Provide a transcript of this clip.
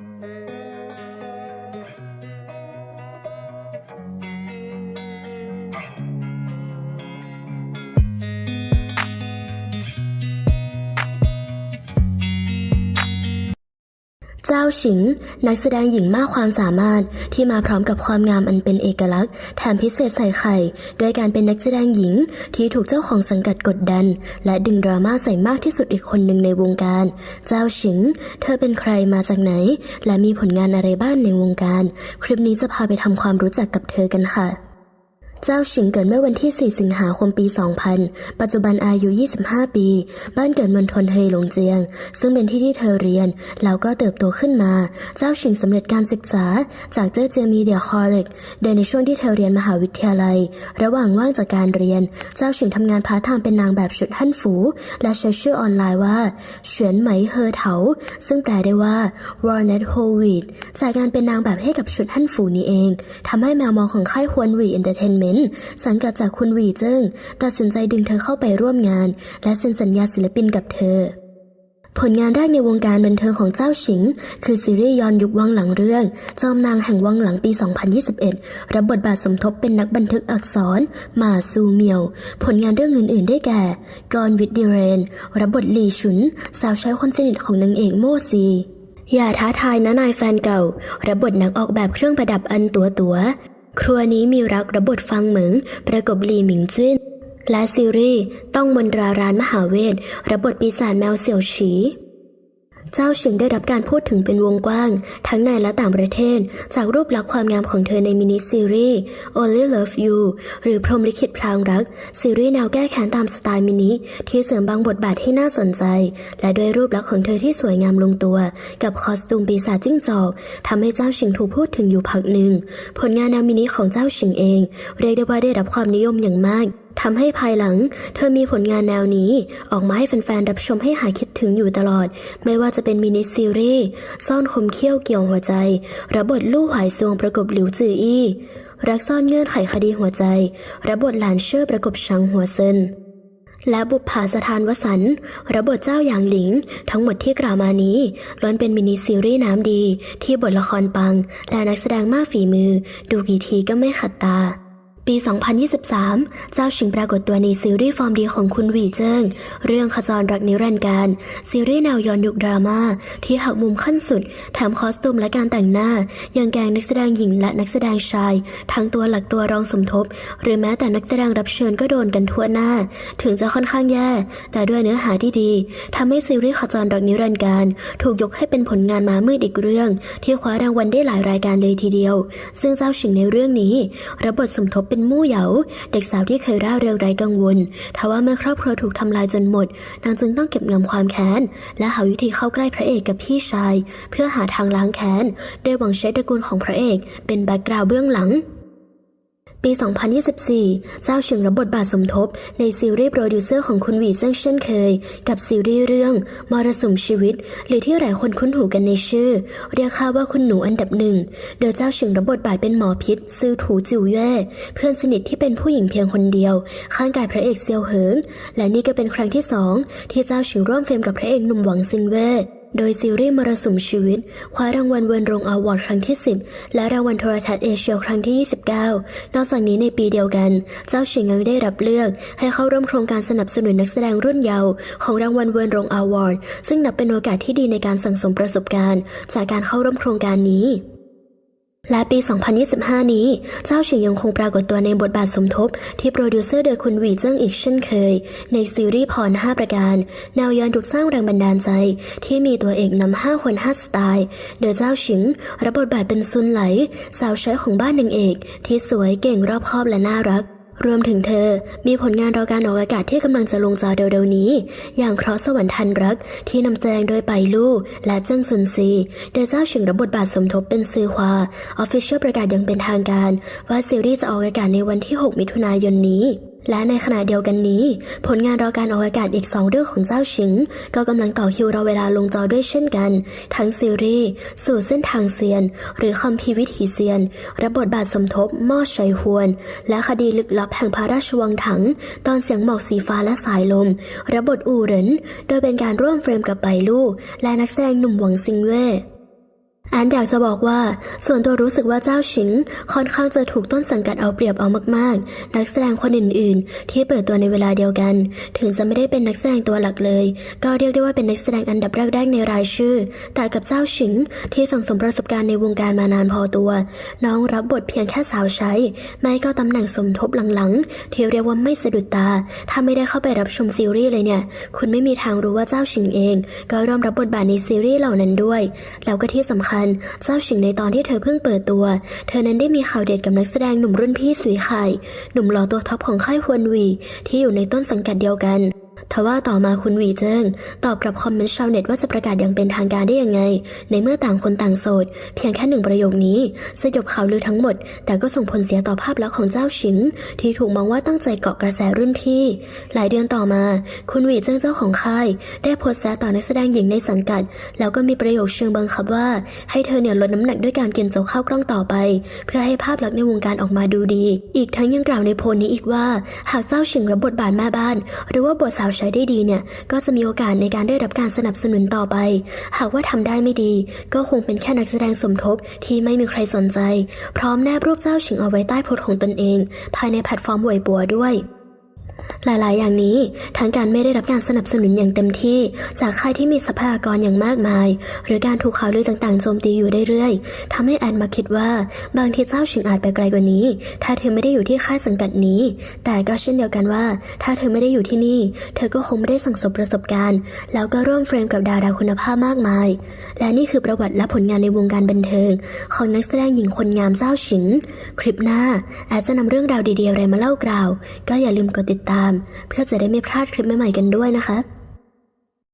Mm-hmm. เจ้าฉิง นักแสดงหญิงมากความสามารถที่มาพร้อมกับความงามอันเป็นเอกลักษณ์ แถมพิเศษใส่ไข่ด้วยการเป็นนักแสดงหญิงที่ถูกเจ้าของสังกัดกดดัน และดึงดราม่าใส่มากที่สุดอีกคนหนึ่งในวงการ เจ้าฉิง เธอเป็นใครมาจากไหน และมีผลงานอะไรบ้างในวงการ คลิปนี้จะพาไปทำความรู้จักกับเธอกันค่ะ เจ้าฉิงเกิดเมื่อวันที่ 4 สิงหาคมปี 2000 ปัจจุบันอายุ 25 ปี บ้านเกิดมณฑลเฮหลงเจียง ซึ่งเป็นที่ที่เธอเรียน แล้วก็เติบโตขึ้นมา เจ้าฉิงสำเร็จการศึกษาจากเจ้าเจียมีเดียคอลเลจโดยในช่วงที่เธอเรียนมหาวิทยาลัย ระหว่างว่างจากการเรียน เจ้าฉิงทำงานพาร์ทไทม์เป็นนางแบบชุดฮั่นฝู และใช้ชื่อออนไลน์ว่าเฉียนไหมเฮอเถา ซึ่งแปลได้ว่า Walnut Whole Wheat จากการเป็นนางแบบให้กับชุดฮั่นฝูนี้เองทำให้แมวมองของค่ายฮวนวีเอนเตอร์เทนเมน สังกัดจากคุณวีเจิ้งตัดสินใจดึงเธอเข้าไปร่วมงาน และเซ็นสัญญาศิลปินกับเธอ ผลงานแรกในวงการบันเทิงของเจ้าฉิง คือซีรีส์ย้อนยุควังหลังเรื่อง จอมนางแห่งวังหลังปี 2021 รับบทบาทสมทบเป็นนักบันทึกอักษรหมาซูเมียว ผลงานเรื่องอื่น ๆ ได้แก่กอนวิดดิเรน รับบทลี่ฉุน สาวใช้คนสนิทของนางเอกโมซีอย่าท้าทายนะนายแฟนเก่า รับบทนักออกแบบเครื่องประดับอันตัวตัว ครัวนี้มีรักระบบทฟังเหมิง ประกบลีหมิงจิ้น และซีรีส์ต้องมนตราร้านมหาเวทระบบทปีศาจแมวเสี่ยวฉี เจ้าชิงได้รับการพูดถึงเป็นวงกว้าง ทั้งในและต่างประเทศ จากรูปลักษณ์ความงามของเธอในมินิซีรีส์ Only Love You หรือพรหมลิขิตพรางรัก ซีรีส์แนวแก้แค้นตามสไตล์มินิ ที่เสริมบางบทบาทที่น่าสนใจ และด้วยรูปลักษณ์ของเธอที่สวยงามลงตัว กับคอสตูมปีศาจจิ้งจอกทำให้เจ้าชิงถูกพูดถึงอยู่พักหนึ่ง ผลงานแนวมินิของเจ้าชิงเอง เรียกได้ว่าได้รับความนิยมอย่างมาก ทำให้ภายหลัง เธอมีผลงานแนวนี้ ออกมาให้แฟนๆรับชมให้หายคิดถึงอยู่ตลอด ไม่ว่าจะเป็นมินิซีรีส์ซ่อนคมเขี้ยวเกี่ยวหัวใจรับทลู่หายซวงประกบหลิวจืออี้ รักซ่อนเงื่อนไขคดีหัวใจรับทหลานเชื่อประกบชังหัวเซินและบุปผาสถานวสันรับบทเจ้าหยางหลิง ทั้งหมดที่กล่าวมานี้ล้วนเป็นมินิซีรีส์น้ำดี ที่บทละครปัง และนักแสดงมากฝีมือ ดูกี่ทีก็ไม่ขัดตา ปี 2023 เจ้าชิงปรากฏตัวในซีรีส์ฟอร์มดีของคุณหวีเจิ้ง เรื่องขจรรักนิรันดร์การ ซีรีส์แนวย้อนยุคดราม่า ที่หักมุมขั้นสุด แถมคอสตูมและการแต่งหน้า ยังแกงนักแสดงหญิงและนักแสดงชาย ทั้งตัวหลักตัวรองสมทบ หรือแม้แต่นักแสดงรับเชิญก็โดนกันทั่วหน้า ถึงจะค่อนข้างแย่ แต่ด้วยเนื้อหาที่ดีทำให้ซีรีส์ขจรรักนิรันดร์การ ถูกยกให้เป็นผลงานมามืดอีกเรื่อง ที่คว้ารางวัลได้หลายรายการเลยทีเดียว ซึ่งเจ้าชิงในเรื่องนี้รับบทสมทบเป็นเป็นมู่เหยาเด็กสาวที่เคยร่าเริงไร้กังวลทว่าเมื่อครอบครัวถูกทำลายจนหมด นางจึงต้องเก็บงำความแค้น และหาวิธีเข้าใกล้พระเอกกับพี่ชาย เพื่อหาทางล้างแค้นโดยหวังใช้ตระกูลของพระเอก เป็นแบ็กกราวด์เบื้องหลัง ปี 2024 เจ้าเฉิงรับบทบาทสมทบในซีรีส์โปรดิวเซอร์ของคุณหวีเซิ่งเช่นเคย กับซีรีส์เรื่องมรสุมชีวิต หรือที่หลายคนคุ้นหูกันในชื่อ เรียกค่าว่าคุณหนูอันดับหนึ่ง โดยเจ้าเฉิงรับบทบาทเป็นหมอพิษ ซือถูจิวเย่เพื่อนสนิทที่เป็นผู้หญิงเพียงคนเดียว ข้างกายพระเอกเซียวเหิงและนี่ก็เป็นครั้งที่สองที่เจ้าเฉิงร่วมเฟรมกับพระเอกหนุ่มหวังซินเว่ โดยซีรีส์มรสุมชีวิต คว้ารางวัลเวินรงอวอร์ดครั้งที่ 10 และรางวัลโทรทัศน์เอเชียครั้งที่ 29 นอกจากนี้ในปีเดียวกัน เจ้าชิงยังได้รับเลือก ให้เข้าร่วมโครงการสนับสนุนนักแสดงรุ่นเยาว์ของรางวัลเวินรงอวอร์ดซึ่งนับเป็นโอกาสที่ดีในการสั่งสมประสบการณ์ จากการเข้าร่วมโครงการนี้ และปี 2025 นี้ เจ้าฉิงยังคงปรากฏตัวในบทบาทสมทบ ที่โปรดิวเซอร์โดยคุณหวีเจิ้งอีกเช่นเคย ในซีรีส์พร 5 ประการ แนวย้อนถูกสร้างแรงบันดาลใจ ที่มีตัวเอกนำ 5 คน 5 สไตล์ โดยเจ้าฉิง รับบทบาทเป็นซุนไหล สาวใช้ของบ้านนางเอก ที่สวยเก่งรอบคอบและน่ารัก รวมถึงเธอมีผลงานรอการออกอากาศที่กำลังจะลงจอเร็วๆนี้ อย่างเคราะห์สวรรค์ทันรัก ที่นำแสดงโดยไปลู่และเจิ้งซุนซีโดยเจ้าฉิงรับบทบาทสมทบเป็นซือฮวาออฟฟิเชียลประกาศอย่างเป็นทางการ ว่าซีรีส์จะออกอากาศในวันที่ 6 มิถุนายนนี้ และในขณะเดียวกันนี้ ผลงานรอการออกอากาศอีก2เรื่องของเจ้าชิง ก็กำลังต่อคิวรอเวลาลงจอด้วยเช่นกัน ทั้งซีรีส์สู่เส้นทางเซียน หรือคำพีวิถีเซียน รับบทบาทสมทบม่อชัยฮวน และคดีลึกลับแห่งพระราชวังถัง ตอนเสียงหมอกสีฟ้าและสายลม รับบทอูเหริน โดยเป็นการร่วมเฟรมกับไปลู่และนักแสดงหนุ่มหวังซิงเว่ แอนอยากจะบอกว่า ส่วนตัวรู้สึกว่าเจ้าฉิงค่อนข้างจะถูกต้นสังกัดเอาเปรียบเอามากๆ นักแสดงคนอื่นๆ ที่เปิดตัวในเวลาเดียวกัน ถึงจะไม่ได้เป็นนักแสดงตัวหลักเลย ก็เรียกได้ว่าเป็นนักแสดงอันดับแรกๆในรายชื่อ แต่กับเจ้าฉิงที่สั่งสมประสบการณ์ในวงการมานานพอตัว น้องรับบทเพียงแค่สาวใช้ ไม่ก็ตำแหน่งสมทบหลังๆ ที่เรียกว่าไม่สะดุดตา ถ้าไม่ได้เข้าไปรับชมซีรีส์เลยเนี่ย คุณไม่มีทางรู้ว่าเจ้าฉิงเอง ก็ริ่มรับบทบาทในซีรีส์เหล่านั้นด้วย แล้วก็ที่สำคัญเจ้าชิงในตอนที่เธอเพิ่งเปิดตัว เธอนั้นได้มีข่าวเด็ดกับนักแสดงหนุ่มรุ่นพี่สุยไข่ หนุ่มหล่อตัวท็อปของค่ายฮวนวี ที่อยู่ในต้นสังกัดเดียวกัน ทว่าต่อมาคุณวีเจิ้งตอบกลับคอมเมนต์ชาวเน็ตว่าจะประกาศอย่างเป็นทางการได้ยังไง ในเมื่อต่างคนต่างโสด เพียงแค่หนึ่งประโยคนี้สยบข่าวลือทั้งหมด แต่ก็ส่งผลเสียต่อภาพลักษณ์ของเจ้าฉิงที่ถูกมองว่าตั้งใจเกาะกระแสรุ่นพี่ หลายเดือนต่อมา คุณวีเจิ้งเจ้าของค่าย ได้โพสต์แซะต่อนักแสดงหญิงในสังกัด แล้วก็มีประโยคเชิงบังคับว่า ให้เธอเนี่ยลดน้ำหนักด้วยการกินโจ๊กข้าวกล้องต่อไป เพื่อให้ภาพลักษณ์ในวงการออกมาดูดี อีกทั้งยังกล่าวในโพลนี้อีกว่า หากเจ้าฉิงรับบทบาทแม่บ้าน หรือว่าบทสาวใช้ได้ดีเนี่ย ก็จะมีโอกาสในการได้รับการสนับสนุนต่อไป หากว่าทำได้ไม่ดี ก็คงเป็นแค่นักแสดงสมทบที่ไม่มีใครสนใจ พร้อมแนบรูปเจ้าชิงเอาไว้ใต้โพสต์ของตนเอง ภายในแพลตฟอร์มหวยบัวด้วย หลาย ๆ อย่างนี้ ทั้งการไม่ได้รับการสนับสนุนอย่างเต็มที่ จากค่ายที่มีทรัพยากรอย่างมากมาย หรือการถูกข่าวลือต่าง ๆ โจมตีอยู่เรื่อยๆทำให้แอนมาคิดว่า บางทีเจ้าชิงอาจไปไกลกว่านี้ ถ้าเธอไม่ได้อยู่ที่ค่ายสังกัดนี้ แต่ก็เช่นเดียวกันว่า ถ้าเธอไม่ได้อยู่ที่นี่ เธอก็คงไม่ได้สั่งสมประสบการณ์ แล้วก็ร่วมเฟรมกับดาราคุณภาพมากมาย และนี่คือประวัติและผลงานในวงการบันเทิง ของนักแสดงหญิงคนงามเจ้าฉิง คลิปหน้าแอดจะนำเรื่องราวดี ๆ อะไรมาเล่ากล่าว ก็อย่าลืมกดติดตามตาม เพื่อจะได้ไม่พลาดคลิปใหม่ๆกันด้วยนะคะ